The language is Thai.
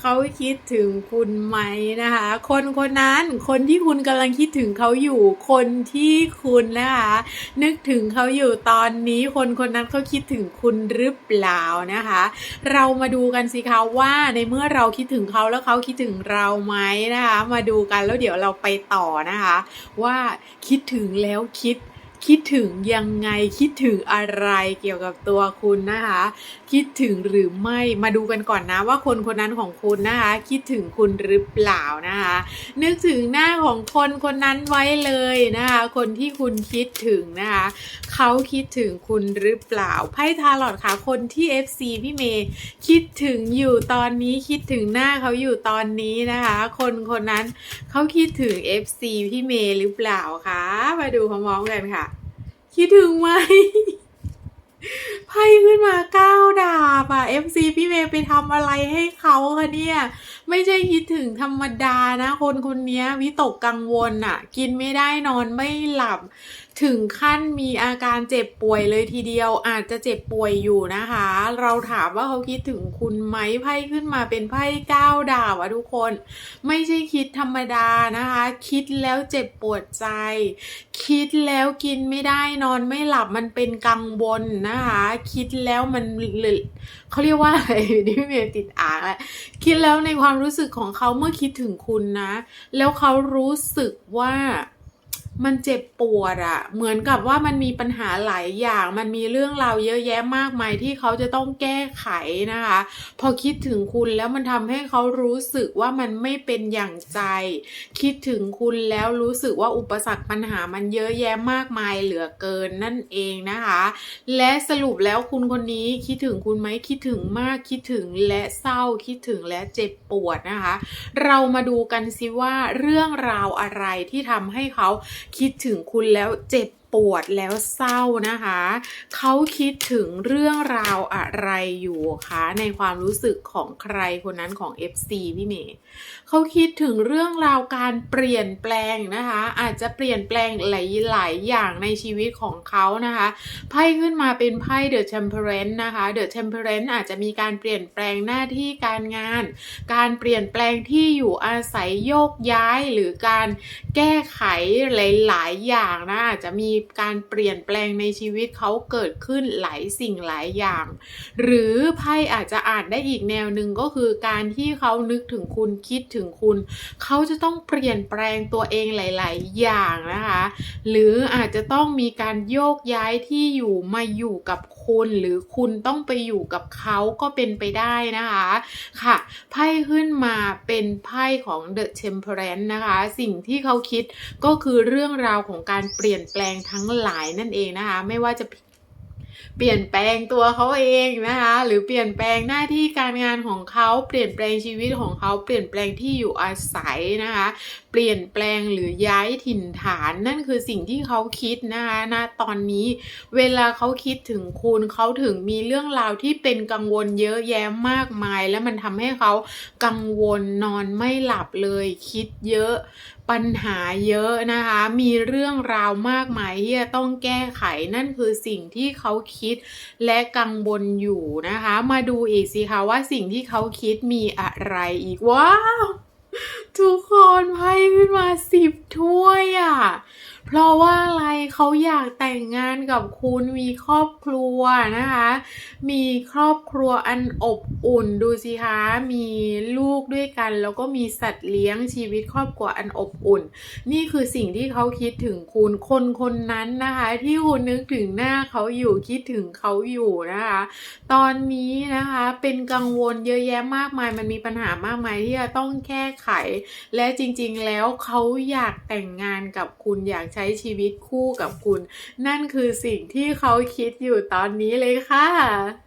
เขาคิดถึงคุณไหมนะคะ คนคนนั้นคนที่คุณกำลังคิดถึงเขาอยู่ คนที่คุณนะคะ นึกถึงเขาอยู่ตอนนี้ คนคนนั้นเขาคิดถึงคุณหรือเปล่านะคะ เรามาดูกันสิคะว่าในเมื่อเราคิดถึงเขาแล้วเขาคิดถึงเราไหมนะคะ มาดูกันแล้วเดี๋ยวเราไปต่อนะคะ ว่าคิดถึงแล้วคิด คิดถึงยังไงคิดถึงอะไรเกี่ยวกับตัวคุณนะคะ คิดถึงหรือไม่มาดูกันก่อนนะว่าคนคนนั้นของคุณนะคะ คิดถึงคุณหรือเปล่านะคะ นึกถึงหน้าของคนคนนั้นไว้เลยนะคะ คนที่คุณคิดถึงนะคะเขาคิดถึงคุณหรือเปล่าไพ่ทาร์ลอตค่ะคนที่ FC พี่เมย์คิดถึงอยู่ตอนนี้คิดถึงหน้าเขาอยู่ตอนนี้นะคะ คนคนนั้นเขาคิดถึง FC พี่เมย์หรือเปล่าคะมาดูพร้อมๆกันค่ะ คิดถึงไหม ไพ่ขึ้นมาเก้าดาบอะ FC พี่เมย์ไปทำอะไรให้เขาคะเนี่ย ไม่ใช่คิดถึงธรรมดานะ คนคนนี้วิตกกังวลอะกินไม่ได้นอนไม่หลับ ถึงขั้นมีอาการเจ็บป่วยเลยทีเดียวอาจจะเจ็บป่วยอยู่นะคะ เราถามว่าเขาคิดถึงคุณไหมไพ่ขึ้นมาเป็นไพ่เก้าดาบอะทุกคน ไม่ใช่คิดธรรมดานะคะ คิดแล้วเจ็บปวดใจ คิดแล้วกินไม่ได้นอนไม่หลับมันเป็นกังวลนะคะ คิดแล้วมันเขาเรียกว่าอะไรนี่พี่เมย์ติดอ่างแหละคิดแล้วในความรู้สึกของเขาเมื่อคิดถึงคุณนะ แล้วเขารู้สึกว่า มันเจ็บปวดอะเหมือนกับว่ามันมีปัญหาหลายอย่าง มันมีเรื่องราวเยอะแยะมากมายที่เขาจะต้องแก้ไขนะคะ พอคิดถึงคุณแล้วมันทำให้เขารู้สึกว่ามันไม่เป็นอย่างใจ คิดถึงคุณแล้วรู้สึกว่าอุปสรรคปัญหามันเยอะแยะมากมายเหลือเกินนั่นเองนะคะ และสรุปแล้วคุณคนนี้คิดถึงคุณไหมคิดถึงมากคิดถึงและเศร้าคิดถึงและเจ็บปวดนะคะ เรามาดูกันสิว่าเรื่องราวอะไรที่ทำให้เขาคิดถึงคุณแล้วเจ็บ ปวดแล้วเศร้านะคะ เขาคิดถึงเรื่องราวอะไรอยู่คะในความรู้สึกของใครคนนั้นของ FC พี่เมย์เขาคิดถึงเรื่องราวการเปลี่ยนแปลงนะคะ อาจจะเปลี่ยนแปลงหลาย ๆ อย่างในชีวิตของเขานะคะไพ่ขึ้นมาเป็นไพ่ The Temperance นะคะ The Temperance อาจจะมีการเปลี่ยนแปลงหน้าที่การงาน การเปลี่ยนแปลงที่อยู่อาศัยโยกย้ายหรือการแก้ไขหลาย ๆ อย่างนะอาจจะมีการเปลี่ยนแปลงในชีวิตเขาเกิดขึ้นหลายสิ่งหลายอย่าง หรือไพ่อาจจะอ่านได้อีกแนวหนึ่งก็คือการที่เขานึกถึงคุณคิดถึงคุณ เขาจะต้องเปลี่ยนแปลงตัวเองหลาย ๆ อย่างนะคะ หรืออาจจะต้องมีการโยกย้ายที่อยู่มาอยู่กับคุณหรือคุณต้องไปอยู่กับเขาก็เป็นไปได้นะคะค่ะไพ่ขึ้นมาเป็นไพ่ของ The Temperance นะคะ สิ่งที่เขาคิดก็คือเรื่องราวของการเปลี่ยนแปลงทั้งหลายนั่นเองนะคะ ไม่ว่าจะเปลี่ยนแปลงตัวเขาเองนะคะ หรือเปลี่ยนแปลงหน้าที่การงานของเขาเปลี่ยนแปลงชีวิตของเขาเปลี่ยนแปลงที่อยู่อาศัยนะคะ เปลี่ยนแปลงหรือย้ายถิ่นฐานนั่นคือสิ่งที่เขาคิดนะคะณตอนนี้เวลาเขาคิดถึงคุณเขาถึงมีเรื่องราวที่เป็นกังวลเยอะแยะมากมาย และมันทำให้เขากังวลนอนไม่หลับเลยคิดเยอะ ปัญหาเยอะนะคะ มีเรื่องราวมากมายที่จะต้องแก้ไขนั่นคือสิ่งที่เขาคิดและกังวลอยู่นะคะ มาดูอีกสิคะว่าสิ่งที่เขาคิดมีอะไรอีกว้าว ทุกคนไพ่ขึ้นมาสิบถ้วยอะ่ะ เพราะว่าอะไรเขาอยากแต่งงานกับคุณมีครอบครัวนะคะ มีครอบครัวอันอบอุ่นดูสิคะมีลูกด้วยกัน แล้วก็มีสัตว์เลี้ยงชีวิตครอบครัวอันอบอุ่น นี่คือสิ่งที่เขาคิดถึงคุณคนคนนั้นนะคะ ที่คุณนึกถึงหน้าเขาอยู่คิดถึงเขาอยู่นะคะ ตอนนี้นะคะเป็นกังวลเยอะแยะมากมายมันมีปัญหามากมายที่จะต้องแก้ไข และจริง ๆ แล้วเขาอยากแต่งงานกับคุณอยากใช้ชีวิตคู่กับคุณ นั่นคือสิ่งที่เขาคิดอยู่ตอนนี้เลยค่ะ